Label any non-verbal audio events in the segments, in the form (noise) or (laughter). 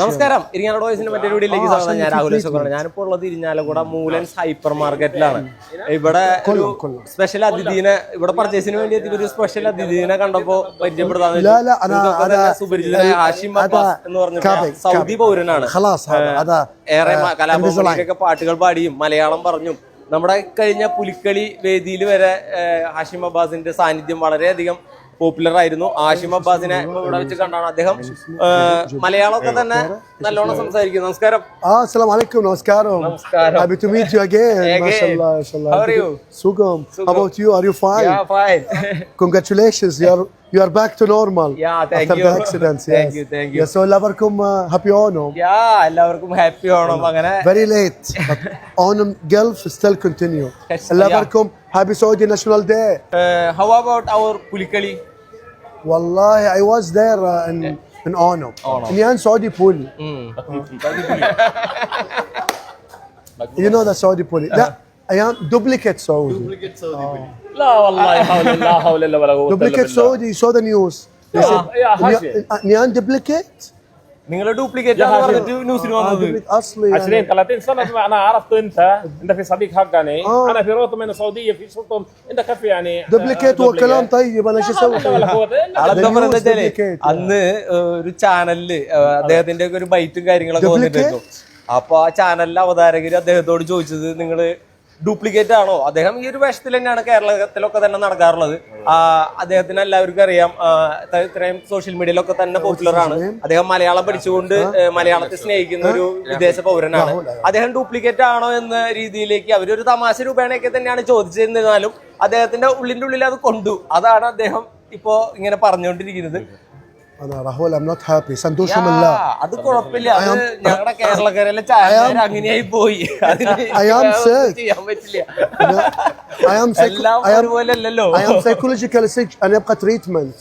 നമസ്കാരം. ഇരിങ്ങാലോ വയസ്സിന്റെ മറ്റൊരു വീഡിയോയിലേക്ക് സ്വാഗതം. ഞാൻ രാഹുൽ സുഖമാണ് ഞാനിപ്പോ ഉള്ളത് ഇരിഞ്ഞാലക്കൂട മൂലൻസ് ഹൈപ്പർ മാർക്കറ്റിലാണ്. ഇവിടെ ഒരു സ്പെഷ്യൽ അതിഥീനെ ഇവിടെ പർച്ചേസിന് വേണ്ടി എത്തി ഒരു സ്പെഷ്യൽ അതിഥീനെ കണ്ടപ്പോ പരിചയപ്പെടുത്താന്ന് സുപരിചിതനായ ഹാഷിം എന്ന് പറഞ്ഞ സൗദി പൗരനാണ്. ഏറെ കലാഭവനിലേക്കൊക്കെ പാട്ടുകൾ പാടിയും മലയാളം പറഞ്ഞും. നമ്മുടെ കഴിഞ്ഞ പുലിക്കളി വേദിയിൽ വരെ ഹാഷിം അബ്ബാസിന്റെ സാന്നിധ്യം വളരെയധികം പോപ്പുലർ ആയിരുന്നു ആഷിം അബ്ബാസിനെ ഇവിടെ വെച്ച് കണ്ടാണ് അദ്ദേഹം മലയാളമൊക്കെ തന്നെ നല്ലോണം സംസാരിക്കും നമസ്കാരം നമസ്കാരം Congratulations, you are, you are back to normal yeah, after you. the accidents. Yes. Thank you, thank you. Yes, so എല്ലാവർക്കും ഹാപ്പി ഓണം Yeah, എല്ലാവർക്കും ഹാപ്പി ഓണം അങ്ങനെ Very late, but Onam Gulf still continue. എല്ലാവർക്കും happy Saudi national day How about our Pulikali والله I was there uh, in in Onam ഞാൻ Saudi pool you know the Saudi pool لا I am duplicate Saudi لا والله حول لا حول الا ولا قوه الا duplicate بالله Saudi you saw the news They Yeah, said, yeah, حاشية. "Nyan- Nyan duplicate നിങ്ങൾ duplicate ആണ് പറഞ്ഞിട്ട് ന്യൂസിൽ آه، വന്നത് duplicate أصلي 20 يعني. 30 سنه بما انا عرفت انت انت في صديق حقاني آه. انا في روتم من السعوديه في شرطم انت كيف يعني duplicate هو كلام طيب أنا شو لا حول ولا أسوي قوه الا ആളെന്താ The പറയുന്നത് news വെച്ചാല് duplicate, അന്ന് ഏഹ്, ഒരു ചാനലില് അദ്ദേഹത്തിന്റെ ഒക്കെ ഒരു ബൈറ്റും കാര്യങ്ങളൊക്കെ Duplicate? വന്നിട്ടുണ്ടായിരുന്നു അപ്പൊ ആ ചാനലിലെ അവതാരകര് അദ്ദേഹത്തോട് ചോദിച്ചത് നിങ്ങള് ഡ്യൂപ്ലിക്കേറ്റ് ആണോ? അദ്ദേഹം ഈ ഒരു വേഷത്തിൽ തന്നെയാണ് കേരളത്തിലൊക്കെ തന്നെ നടക്കാറുള്ളത്. അദ്ദേഹത്തിന് എല്ലാവർക്കും അറിയാം ഇത്രയും സോഷ്യൽ മീഡിയയിലൊക്കെ തന്നെ പോപ്പുലർ ആണ്. അദ്ദേഹം മലയാളം പഠിച്ചുകൊണ്ട് മലയാളത്തെ സ്നേഹിക്കുന്ന ഒരു വിദേശ പൗരനാണ്. അദ്ദേഹം ഡ്യൂപ്ലിക്കേറ്റ് ആണോ എന്ന രീതിയിലേക്ക് അവരൊരു തമാശ രൂപേണയൊക്കെ തന്നെയാണ് ചോദിച്ചിരുന്നാലും അദ്ദേഹത്തിന്റെ ഉള്ളിന്റെ ഉള്ളിൽ അത് കൊണ്ടു. അതാണ് അദ്ദേഹം ഇപ്പോ ഇങ്ങനെ പറഞ്ഞുകൊണ്ടിരിക്കുന്നത്. അതെ Rahul I M not happy സന്തോഷമില്ല അത് കുഴപ്പമില്ല അത് ഞങ്ങളുടെ കേരളക്കാരെല്ലാം ചായ അങ്ങനെയായി പോയി ഐ ആം ചെയ്യാൻ പറ്റില്ല ഐ ആം ഐ ആം പോലല്ലോ ഐ ആം സൈക്കോളജിക്കൽ സിക്ക് അനബ്ക ട്രീറ്റ്മെന്റ്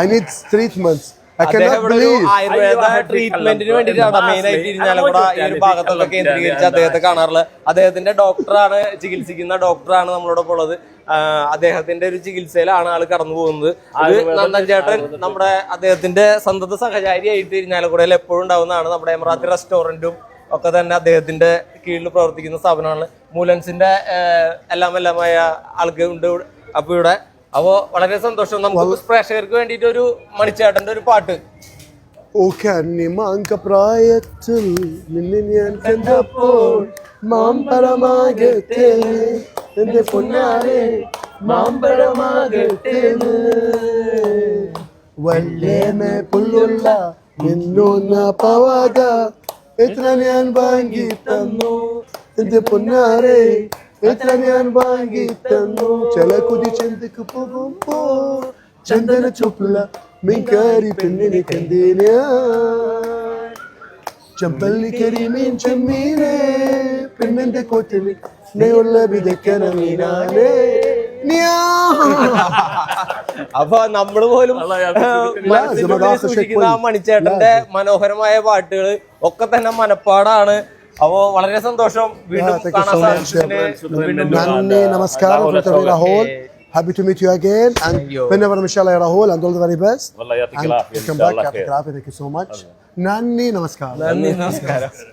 ഐ നീഡ് ട്രീറ്റ്മെന്റ്സ് ട്രീറ്റ്മെന്റിന് മെയിൻ ആയിട്ട് ഈ കേന്ദ്രീകരിച്ച് അദ്ദേഹത്തെ കാണാറുള്ളത്. അദ്ദേഹത്തിന്റെ ഡോക്ടറാണ് ചികിത്സിക്കുന്ന ഡോക്ടറാണ് നമ്മളോടൊപ്പം ഉള്ളത്. അദ്ദേഹത്തിന്റെ ഒരു ചികിത്സയിലാണ് ആൾ കടന്നു പോകുന്നത്. അത് നന്ദൻ ചേട്ടൻ നമ്മുടെ അദ്ദേഹത്തിന്റെ സന്തത സഹചാരി ആയിട്ട് ഇരിഞ്ഞാലക്കുടയിൽ എപ്പോഴും ഉണ്ടാവുന്നതാണ്. നമ്മുടെ എമറാത്തി റെസ്റ്റോറന്റും ഒക്കെ തന്നെ അദ്ദേഹത്തിന്റെ കീഴിൽ പ്രവർത്തിക്കുന്ന സ്ഥാപനമാണ്. മൂലൻസിന്റെ എല്ലാം എല്ലാമായ ആൾക്കുണ്ട് അപ്പൊ ഇവിടെ അപ്പോ വളരെ സന്തോഷം. നമുക്ക് പ്രേക്ഷകർക്ക് വേണ്ടിട്ട് ഒരു മണിച്ചേട്ടന്റെ ഒരു പാട്ട്. ഓ കന്നിമാങ്ക പ്രായത്തിൽ നിന്നെ ഞാൻ കണ്ടപ്പോൾ മാമ്പഴമാകട്ടെ. എന്റെ പൊന്നാരെ മാമ്പഴമാകട്ടെ വല്ലേനെ പുല്ലുള്ള നിന്നൊന്ന പവാക. എത്ര ഞാൻ വാങ്ങി തന്നു. എന്റെ പൊന്നാരെ എത്ര ഞാൻ വാങ്ങി തന്നു ചില കുതി ചെന്തക്ക് പോകുമ്പോ ചന്ദന ചുപ്പുള്ള മീൻകാരി പെണ്ണിനെ കണ്ടേനാ. ചെമ്പല്ലി കരിമീൻ ചെമ്മീനെ പെണ്ണിന്റെ കോറ്റലി നെയുള്ള വിതയ്ക്കണ മീനാനെ ന്യാ. (laughs) അപ്പൊ നമ്മൾ പോലും മനസ്സിന്റെ ഉള്ളിൽ സൂക്ഷിക്കുന്ന ആ മണിച്ചേട്ടന്റെ മനോഹരമായ പാട്ടുകൾ ഒക്കെ തന്നെ മനപ്പാടാണ്. അപ്പോ വളരെ സന്തോഷം നന്ദി നമസ്കാരം Rahul Happy to meet you again. And Thank you. whenever, inshallah, ya Rahul, and all the very best. And come back. Thank you so much. Nanni, namaskar. Nanni, namaskar.